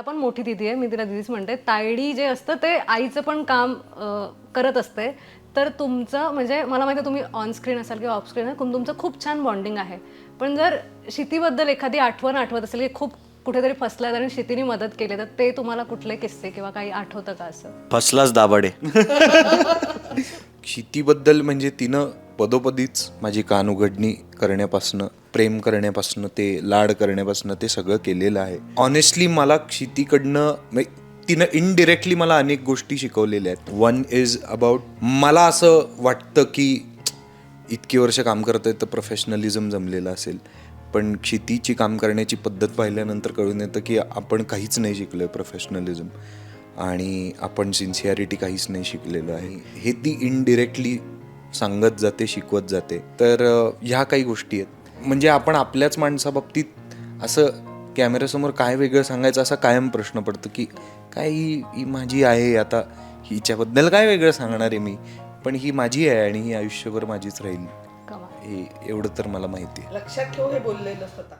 मला पण मोठी दिदी आहे. मी तिला दिदीच म्हणते तायडी जे असतं ते आईचं पण काम करत असते. तर तुमचं म्हणजे मला माहिती आहे तुम्ही ऑन स्क्रीन असाल किंवा ऑफ स्क्रीन तुमचं खूप छान बॉन्डिंग आहे. पण जर शितीबद्दल एखादी आठवण आठवत असेल की खूप कुठेतरी फसलाय आणि शितीने मदत केली तर ते तुम्हाला कुठले किस्से किंवा काही आठवतं का असं? फसलाच दाबाडे शेतीबद्दल म्हणजे तिनं पदोपदीच माझी कान उघडणी करण्यापासनं प्रेम करण्यापासनं ते लाड करण्यापासनं ते सगळं केलेलं आहे. ऑनेस्टली मला क्षितीकडनं म्हणजे तिनं इनडिरेक्टली मला अनेक गोष्टी शिकवलेल्या आहेत. वन इज अबाउट मला असं वाटतं की इतकी वर्ष काम करतोय तर प्रोफेशनलिझम जमलेलं असेल. पण क्षितीची काम करण्याची पद्धत पाहिल्यानंतर कळून येतं की आपण काहीच नाही शिकलोय प्रोफेशनलिझम आणि आपण सिन्सिअरिटी काहीच नाही शिकलेलो आहे. हे ती इनडिरेक्टली सांगत जाते शिकवत जाते. तर ह्या काही गोष्टी आहेत. म्हणजे आपण आपल्याच माणसाबाबतीत असं कॅमेऱ्यासमोर काय वेगळं सांगायचं असा कायम प्रश्न पडतो की काय ही ही माझी आहे आता हिच्याबद्दल काय वेगळं सांगणार आहे मी? पण ही माझी आहे आणि ही आयुष्यभर माझीच राहील. हे एवढं तर मला माहिती आहे. लक्षात ठेव हे बोललेलं स्वतः.